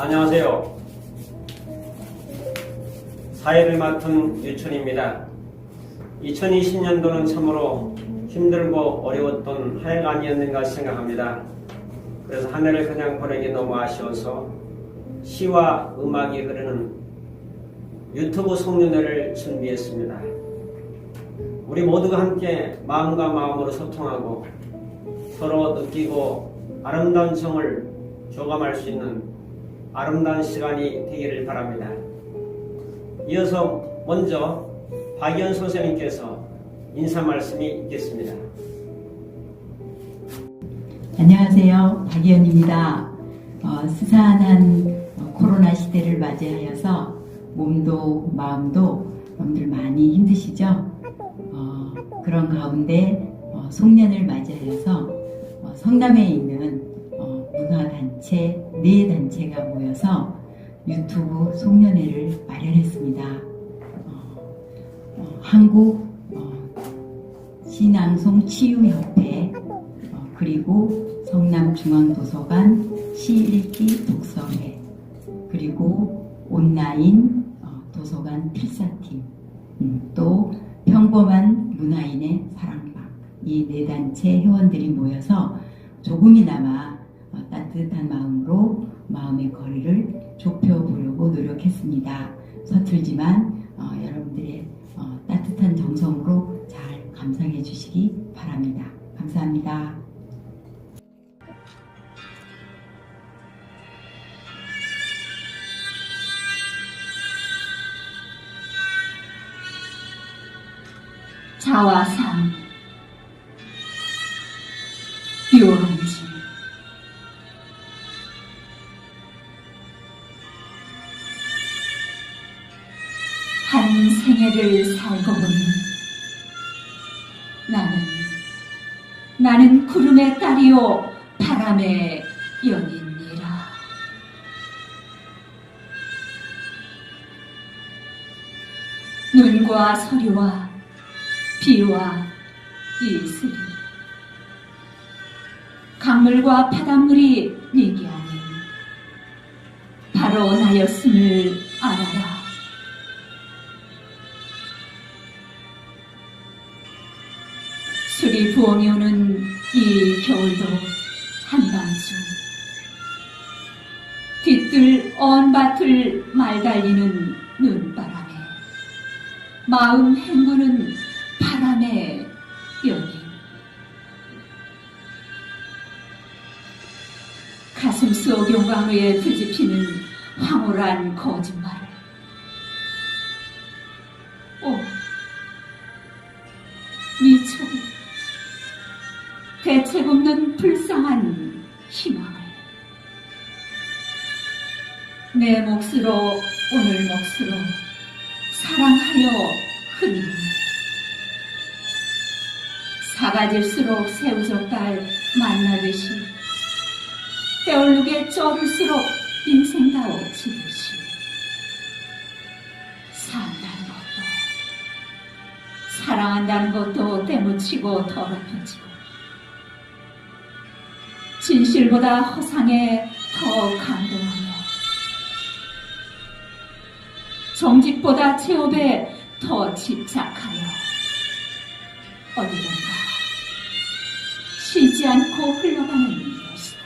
안녕하세요. 사회를 맡은 유천입니다. 2020년도는 참으로 힘들고 어려웠던 한 해가 아니었는가 생각합니다. 그래서 한 해를 그냥 보내기 너무 아쉬워서 시와 음악이 흐르는 유튜브 송년회를 준비했습니다. 우리 모두가 함께 마음과 마음으로 소통하고 서로 느끼고 아름다운 정을 교감할 수 있는 아름다운 시간이 되기를 바랍니다. 이어서 먼저 박연 선생님께서 인사 말씀이 있겠습니다. 안녕하세요. 박의원입니다. 어, 스산한 어, 코로나 시대를 맞이하여서 몸도 마음도 여러분들 많이 힘드시죠? 어, 그런 가운데 어, 송년을 맞이하여서 어, 성남에 있는 어, 문화단체 네 단체가 모여서 유튜브 송년회를 마련했습니다. 어, 어, 한국 어, 신앙송 치유협회 어, 그리고 성남중앙도서관 시읽기 독서회 그리고 온라인 어, 도서관 필사팀 음, 또 평범한 문화인의 사랑방 이 네 단체 회원들이 모여서 조금이나마 어, 따뜻한 마음으로 마음의 거리를 좁혀보려고 노력했습니다. 서툴지만 어, 여러분들의 어, 따뜻한 정성으로 잘 감상해 주시기 바랍니다. 감사합니다. 자화상 연인이라 눈과 서류와 비와 이슬이 강물과 바닷물이 네게 아닌 바로 나였음을 알아라. 술이 부엉이 오는 이 겨울도 언 밭을 말달리는 눈바람에 마음 헹구는 바람의 연인 가슴 속 용광 위에 뒤집히는 황홀한 거짓말 몫으로 오늘 몫으로 사랑하려 흔히 사가질수록 새우젓 갈 만나듯이 때올르게 쩔을수록 인생다워지듯이 산다는 것도 사랑한다는 것도 때묻히고 더럽혀지고 진실보다 허상에 더 감동하며 정직보다 체업에 더 집착하여 어디론가 쉬지 않고 흘러가는 것이다.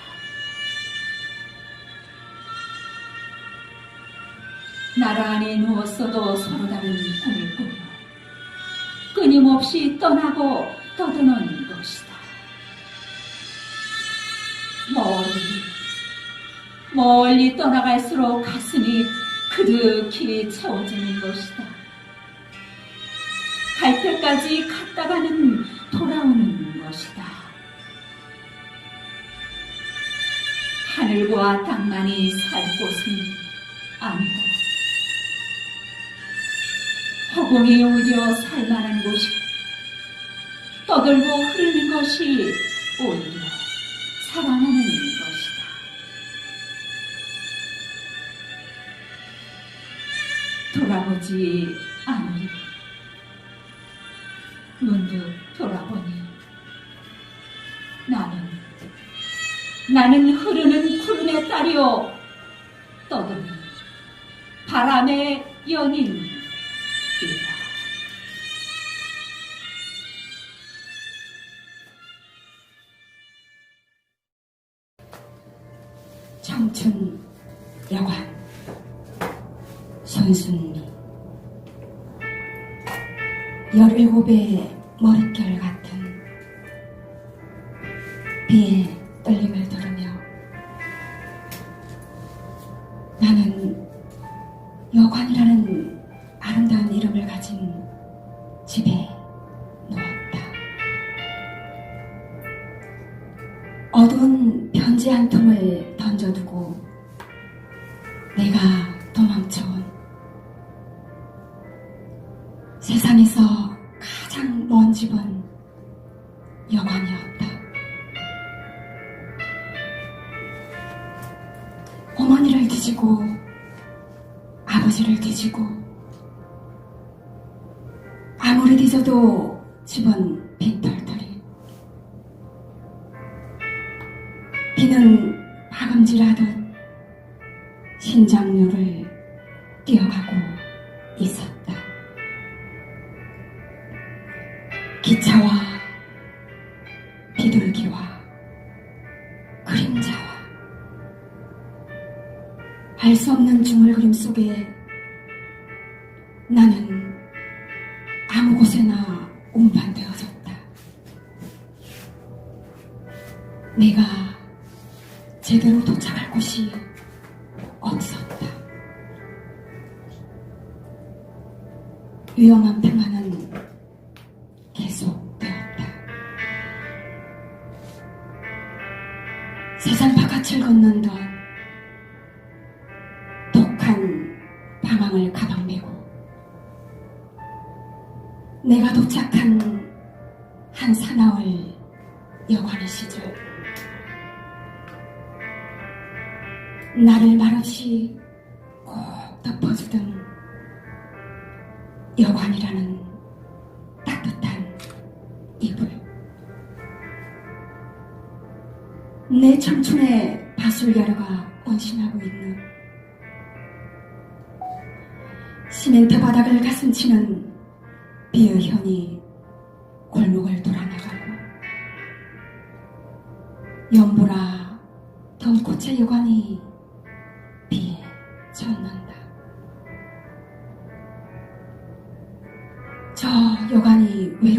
나란히 누웠어도 서로 다른 꿈을 꾸며 끊임없이 떠나고 떠드는 것이다. 멀리, 멀리 떠나갈수록 가슴이 그득히 채워지는 것이다. 갈 때까지 갔다가는 돌아오는 것이다. 하늘과 땅만이 살 곳은 아니다. 허공이 오히려 살만한 곳이고 떠들고 흐르는 것이 오히려 사랑하는 돌아 열일곱의 머릿결 같은 비의 떨림을 들으며 나는 여관이라는 신장류를 뛰어가고 있었다. 기차와 비둘기와 그림자와 알 수 없는 중얼 그림 속에 위험한 평화는 계속되었다. 세상 바깥을 걷는 듯 독한 방황을 가방 메고 내가 도착한 한 사나울 여관의 시절 나를 말없이 꼭 덮어주던 여관이라는 따뜻한 이불. 내 청춘의 바술야르가 번심하고 있는 시멘트 바닥을 가슴치는 비의 현이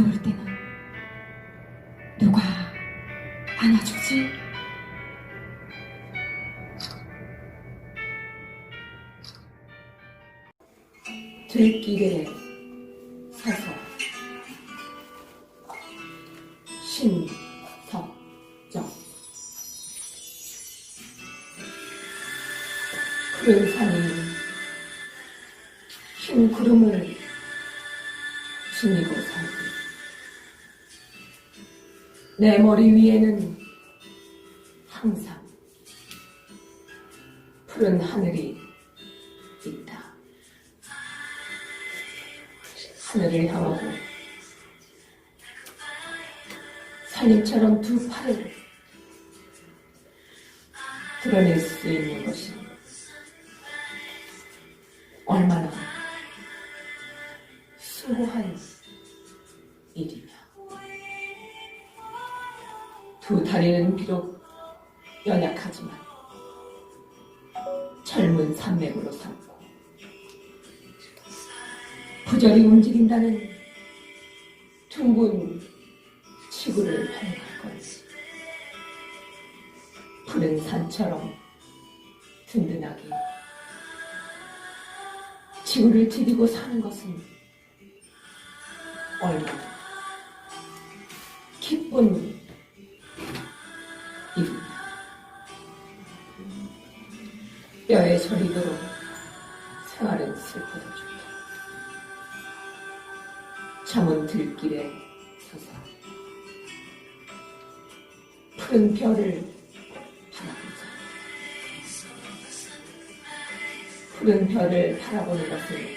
외로울 때는 누가 안아주지? 들길에 내 머리 위에는 항상 푸른 하늘이 있다. 하늘을 향하고 살림처럼 두 팔을 드러낼 수 있는 것이 얼마나 수고한 일이냐. 두 다리는 비록 연약하지만 젊은 산맥으로 삼고 부절히 움직인다는 둥근 지구를 활용할 것이 푸른 산처럼 든든하게 지구를 디디고 사는 것은 얼마나 기쁜 뼈에 저리도록 생활은 슬퍼도 좋다 잠은 들길에 서서 푸른 별을 바라보자. 푸른 별을 바라보는 것은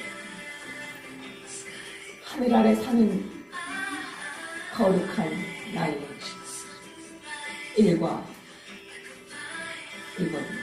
하늘 아래 사는 거룩한 나의 일과 이번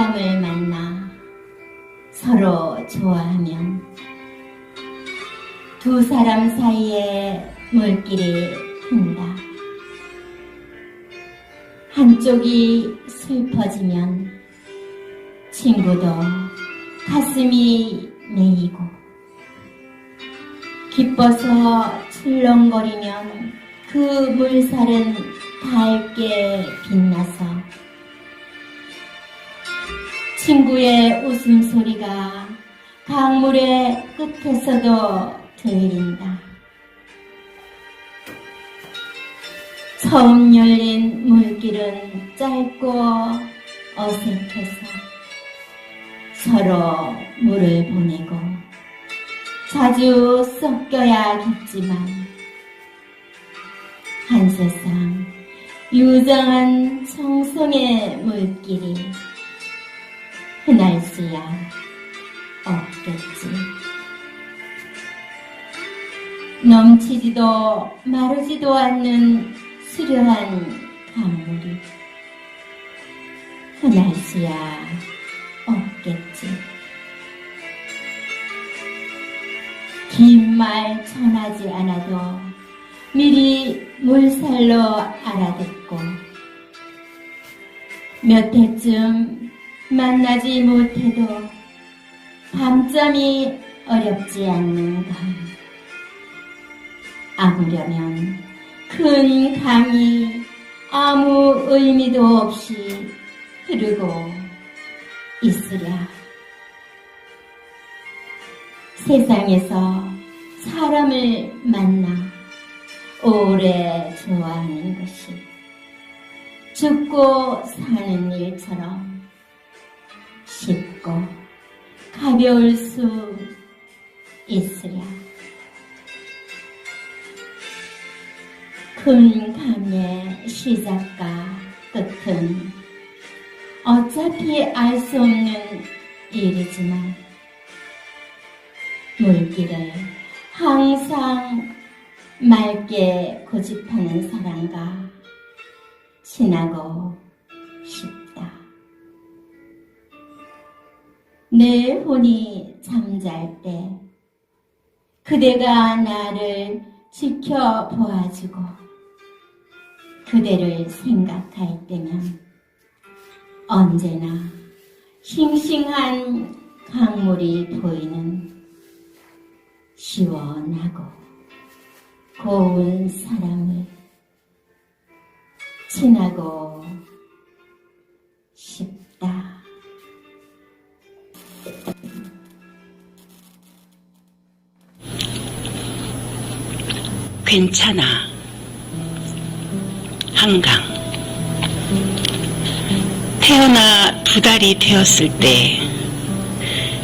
사람을 만나 서로 좋아하면 두 사람 사이에 물길이 핀다. 한쪽이 슬퍼지면 친구도 가슴이 메이고 기뻐서 출렁거리면 그 물살은 밝게 빛나서 친구의 웃음소리가 강물의 끝에서도 들린다. 처음 열린 물길은 짧고 어색해서 서로 물을 보내고 자주 섞여야겠지만 한 세상 유정한 청송의 물길이 흔할 수야 없겠지. 넘치지도 마르지도 않는 수려한 강물이 흔할 수야 없겠지. 긴 말 전하지 않아도 미리 물살로 알아듣고 몇 해쯤 만나지 못해도 밤잠이 어렵지 않는 강. 아무려면 큰 강이 아무 의미도 없이 흐르고 있으랴. 세상에서 사람을 만나 오래 좋아하는 것이 죽고 사는 일처럼 쉽고 가벼울 수 있으랴. 큰 강의 시작과 끝은 어차피 알 수 없는 일이지만 물길을 항상 맑게 고집하는 사람과 지나고 싶다. 내 혼이 잠잘 때 그대가 나를 지켜보아주고 그대를 생각할 때면 언제나 싱싱한 강물이 보이는 시원하고 고운 사람을 친하고 괜찮아. 한강. 태어나 두 달이 되었을 때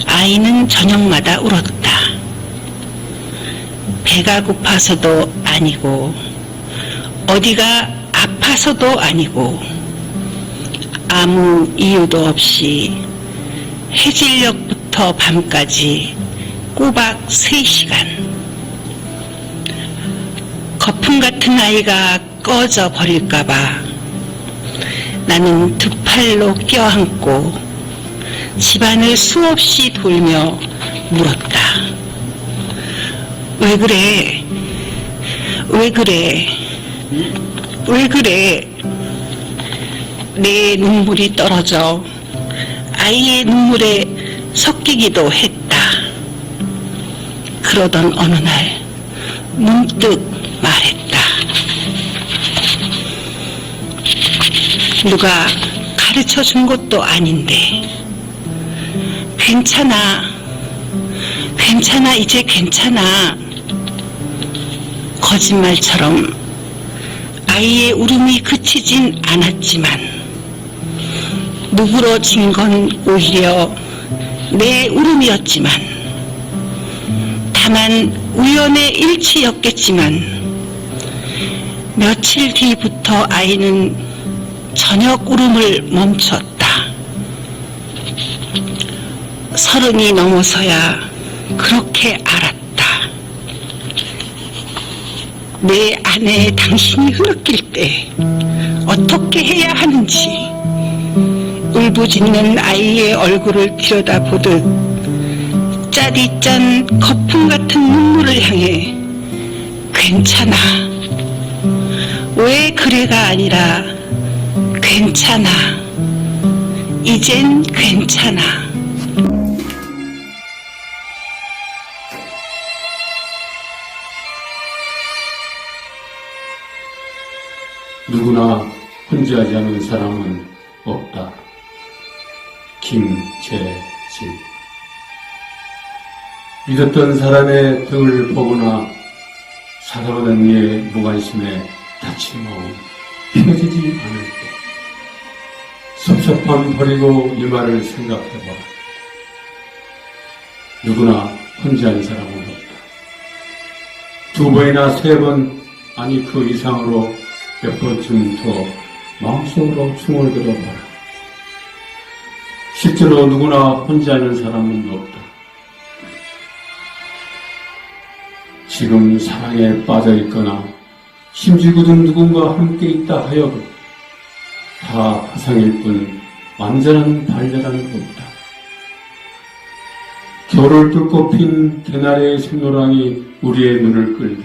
아이는 저녁마다 울었다. 배가 고파서도 아니고 어디가 아파서도 아니고 아무 이유도 없이 해질녘부터 밤까지 꼬박 3시간 거품 같은 아이가 꺼져 버릴까봐 나는 두 팔로 껴안고 집안을 수없이 돌며 물었다. 왜 그래? 왜 그래? 왜 그래? 내 눈물이 떨어져 아이의 눈물에 섞이기도 했다. 그러던 어느 날 문득 말했다. 누가 가르쳐 준 것도 아닌데. 괜찮아. 괜찮아. 이제 괜찮아. 거짓말처럼 아이의 울음이 그치진 않았지만 누그러진 건 오히려 내 울음이었지만 다만 우연의 일치였겠지만 며칠 뒤부터 아이는 저녁 울음을 멈췄다. 서른이 넘어서야 그렇게 알았다. 내 안에 당신이 흐느낄 때 어떻게 해야 하는지 울부짖는 아이의 얼굴을 들여다보듯 짜디짠 거품 같은 눈물을 향해 괜찮아. 왜 그래가 아니라 괜찮아. 이젠 괜찮아. 누구나 혼자하지 않은 사람은 없다. 김재진 믿었던 사람의 등을 보거나 사랑하는 이의 무관심에 다친 마음 펴지지 않을 때 섭섭함 버리고 이 말을 생각해봐. 누구나 혼자인 사람은 없다. 두 번이나 세 번, 아니 그 이상으로 몇 번쯤 더 마음속으로 충을 들어봐라. 실제로 누구나 혼자 있는 사람은 없다. 지금 사랑에 빠져 있거나 심지거든 누군가 함께 있다 하여도 다 화상일 뿐 완전한 발랄함이 없다. 겨울을 뚫고 핀 개나리의 생노랑이 우리의 눈을 끌고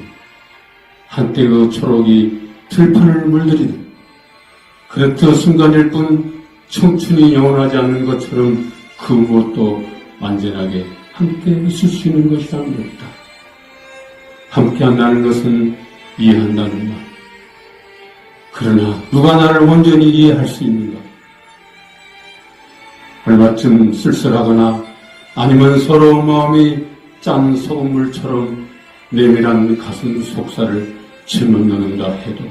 한때 그 초록이 들판을 물들이는 그렇듯 순간일 뿐 청춘이 영원하지 않는 것처럼 그 무엇도 완전하게 함께 있을 수 있는 것이란 없다. 함께 한다는 것은 이해한다는 말. 그러나 누가 나를 온전히 이해할 수 있는가? 얼마쯤 쓸쓸하거나 아니면 서로 마음이 짠 소금물처럼 내밀한 가슴 속살을 짓묻는다 해도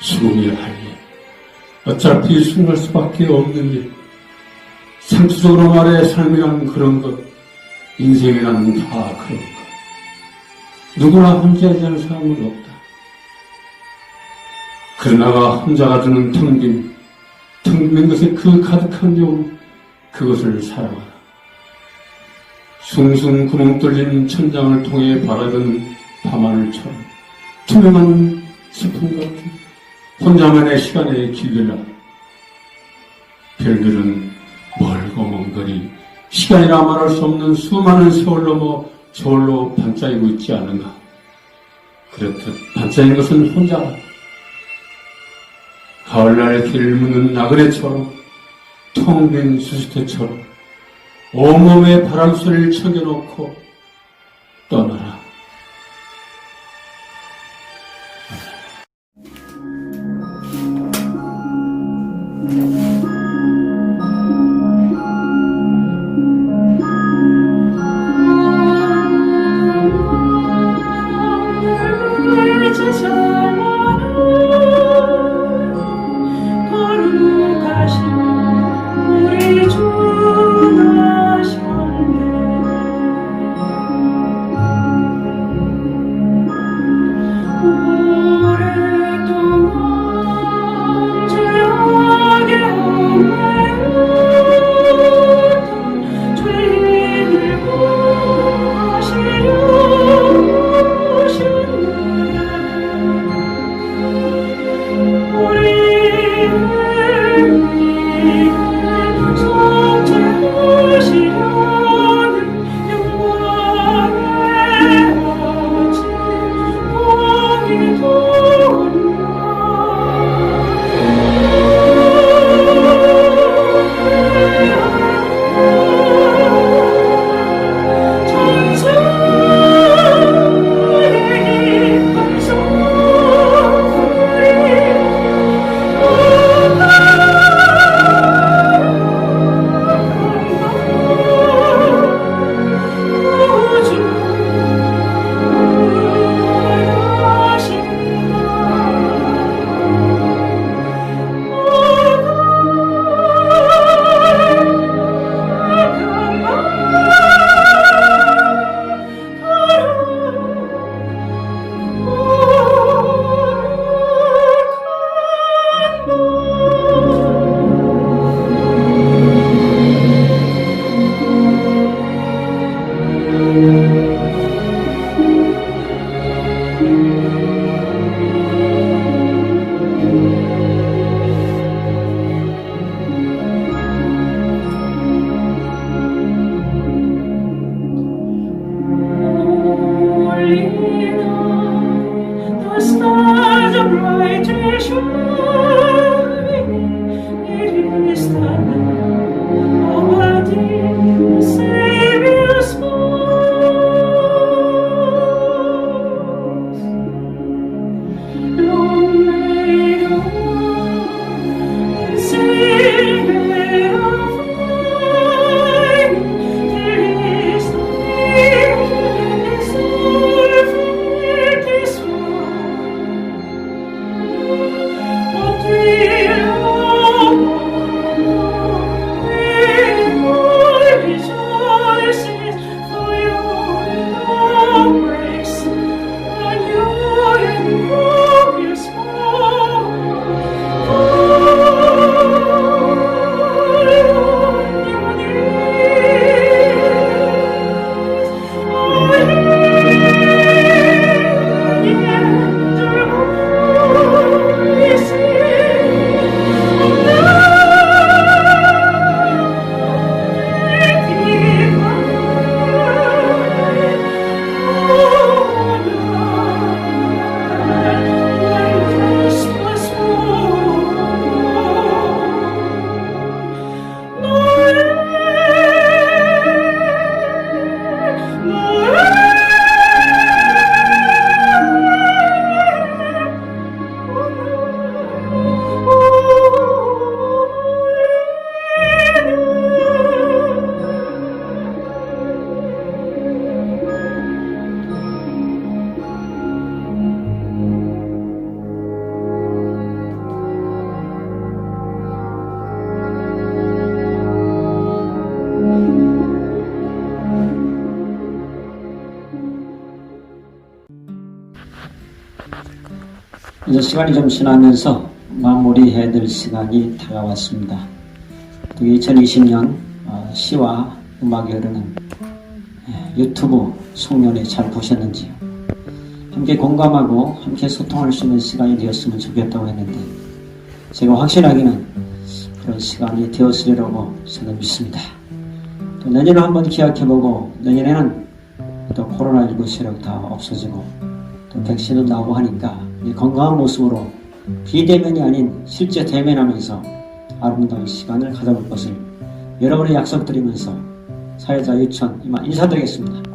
수긍이 할 일. 어차피 숨을 수밖에 없는 일. 상투적으로 말해 삶이란 그런 것, 인생이란 다 그런 것. 누구나 혼자하지 않은 사람은 없다. 그러나가 혼자가 주는 텅 빈, 텅빈 것에 그 가득한 용, 그것을 사랑하라. 숭숭 구멍 뚫린 천장을 통해 바라던 밤하늘처럼 투명한 스푼 같은 혼자만의 시간의 길들라 별들은 멀고 먼 거리 시간이라 말할 수 없는 수많은 세월 넘어 저울로 반짝이고 있지 않은가 그렇듯 반짝인 것은 혼자라 가을날의 길을 묻는 나그네처럼 텅 빈 수수태처럼 온몸에 바람소리를 쳐겨놓고 떠나라. 이제 시간이 좀 지나면서 마무리해야 될 시간이 다가왔습니다. 2020년 어, 시와 음악이 흐르는 예, 유튜브 송년회 잘 보셨는지요? 함께 공감하고 함께 소통할 수 있는 시간이 되었으면 좋겠다고 했는데 제가 확실하게는 그런 시간이 되었으리라고 저는 믿습니다. 또 내년을 한번 기약해보고 내년에는 또 코로나19 세력 다 없어지고 또 백신도 나오고 하니까 이 건강한 모습으로 비대면이 아닌 실제 대면하면서 아름다운 시간을 가져볼 것을 여러분의 약속드리면서 사회자 유천 이만 인사드리겠습니다.